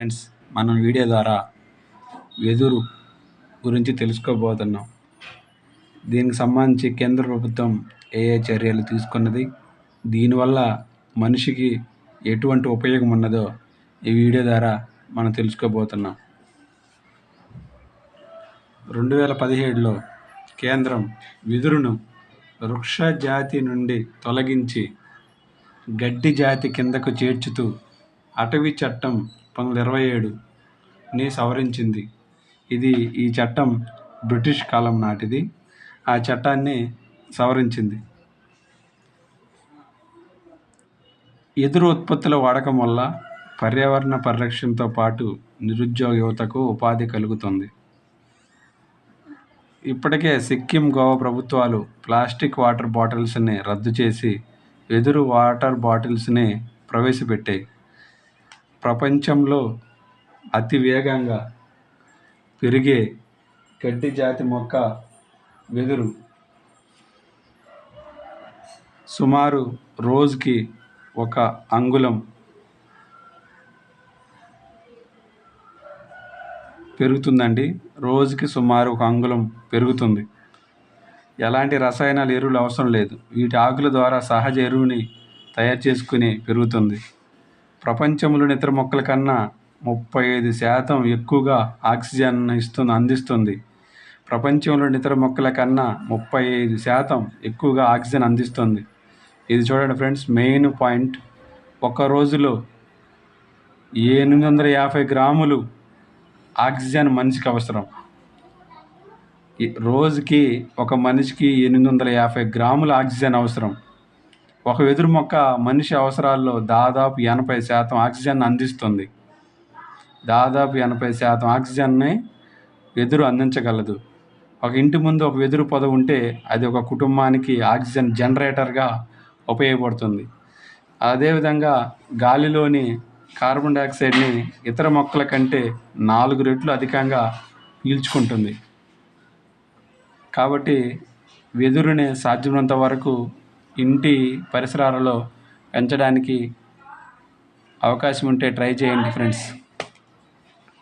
Friends మనం video ద్వారా వెదురు గురించి తెలుసుకోబోతున్నాం. దీనికి సంబంధించి కేంద్ర ప్రభుత్వం ఏ ఏ చర్యలు తీసుకున్నది? దీనివల్ల మనిషికి ఎటువంటి ఉపయోగం ఉన్నదో ఈ వీడియో ద్వారా మనం తెలుసుకోబోతున్నాం. రెండు వేల పదిహేడులో కేంద్రం వెదురును వృక్ష జాతి నుండి తొలగించి గడ్డి జాతి కిందకు చేర్చుతూ అటవీ చట్టం పంతొమ్మిది ఇరవై ఏడుని సవరించింది. ఇది ఈ చట్టం బ్రిటిష్ కాలం నాటిది. ఆ చట్టాన్ని సవరించింది. ఎదురు ఉత్పత్తుల వాడకం వల్ల పర్యావరణ పరిరక్షణతో పాటు నిరుద్యోగ యువతకు ఉపాధి కలుగుతుంది. ఇప్పటికే సిక్కిం గోవా ప్రభుత్వాలు ప్లాస్టిక్ వాటర్ బాటిల్స్ని రద్దు చేసి ఎదురు వాటర్ బాటిల్స్ని ప్రవేశపెట్టాయి. ప్రపంచంలో అతి వేగంగా పెరిగే గడ్డి జాతి మొక్క వెదురు సుమారు రోజుకి ఒక అంగుళం పెరుగుతుందండి. రోజుకి సుమారు ఒక అంగుళం పెరుగుతుంది. ఎలాంటి రసాయనాలు ఎరువులు అవసరం లేదు. వీటి ఆకుల ద్వారా సహజ ఎరువుని తయారు చేసుకుని పెరుగుతుంది. ప్రపంచంలోని ఇతర మొక్కల కన్నా ముప్పై ఐదు శాతం ఎక్కువగా ఆక్సిజన్ ఇస్తుంది అందిస్తుంది. ప్రపంచంలోని ఇతర మొక్కల కన్నా ముప్పై ఐదు శాతం ఎక్కువగా ఆక్సిజన్ అందిస్తుంది. ఇది చూడండి ఫ్రెండ్స్ మెయిన్ పాయింట్. ఒక రోజులో ఎనిమిది వందల యాభై గ్రాములు ఆక్సిజన్ మనిషికి అవసరం. రోజుకి ఒక మనిషికి ఎనిమిది వందల యాభై గ్రాముల ఆక్సిజన్ అవసరం. ఒక వెదురు మొక్క మనిషి అవసరాల్లో దాదాపు ఎనభై శాతం ఆక్సిజన్ అందిస్తుంది. దాదాపు ఎనభై శాతం ఆక్సిజన్ని వెదురు అందించగలదు. ఒక ఇంటి ముందు ఒక వెదురు పొద ఉంటే అది ఒక కుటుంబానికి ఆక్సిజన్ జనరేటర్గా ఉపయోగపడుతుంది. అదేవిధంగా గాలిలోని కార్బన్ డైఆక్సైడ్ని ఇతర మొక్కల కంటే నాలుగు రెట్లు అధికంగా పీల్చుకుంటుంది. కాబట్టి వెదురుని సాధ్యమైనంత వరకు ఇంటి పరిసరాలలో పెంచడానికి అవకాశం ఉంటే ట్రై చేయండి ఫ్రెండ్స్.